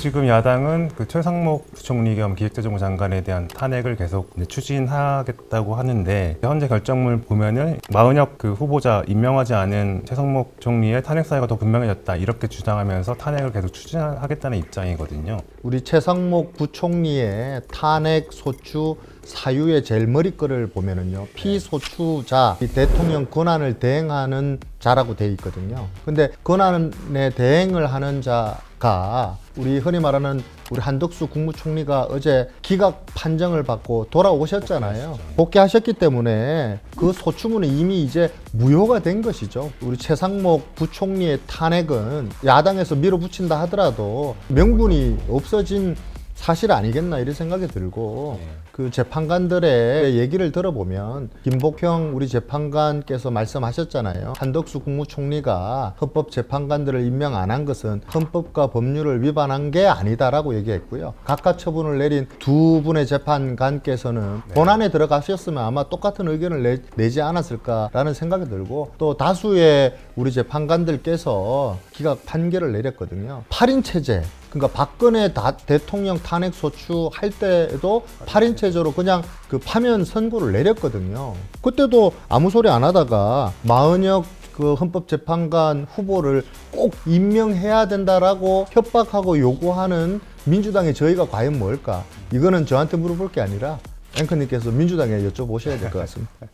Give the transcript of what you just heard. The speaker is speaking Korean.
지금 야당은 그 최상목 부총리 겸 기획재정부 장관에 대한 탄핵을 계속 추진하겠다고 하는데 현재 결정물 보면은 마은혁 그 후보자 임명하지 않은 최상목 총리의 탄핵 사유가 더 분명해졌다 이렇게 주장하면서 탄핵을 계속 추진하겠다는 입장이거든요. 우리 최상목 부총리의 탄핵 소추 사유의 제일 머리글을 보면은요 피소추자 이 대통령 권한을 대행하는 자라고 돼 있거든요. 근데 권한에 대행을 하는 자가 우리 흔히 말하는 우리 한덕수 국무총리가 어제 기각 판정을 받고 돌아오셨잖아요. 복귀하셨기 때문에 그 소추문은 이미 이제 무효가 된 것이죠. 우리 최상목 부총리의 탄핵은 야당에서 밀어붙인다 하더라도 명분이 없어진 사실 아니겠나 이런 생각이 들고 그 재판관들의 얘기를 들어보면 김복형 우리 재판관께서 말씀하셨잖아요. 한덕수 국무총리가 헌법 재판관들을 임명 안 한 것은 헌법과 법률을 위반한 게 아니다라고 얘기했고요. 각각 처분을 내린 두 분의 재판관께서는 본안에 들어가셨으면 아마 똑같은 의견을 내, 내지 않았을까라는 생각이 들고 또 다수의 우리 재판관들께서 기각 판결을 내렸거든요. 8인 체제 그러니까 박근혜 다- 대통령 탄핵 소추 할 때도 8인 체제 로 그냥 그 파면 선고를 내렸거든요. 그때도 아무 소리 안 하다가 마은혁 그 헌법재판관 후보를 꼭 임명해야 된다라고 협박하고 요구하는 민주당의 저희가 과연 뭘까? 이거는 저한테 물어볼 게 아니라 앵커님께서 민주당에 여쭤보셔야 될 것 같습니다.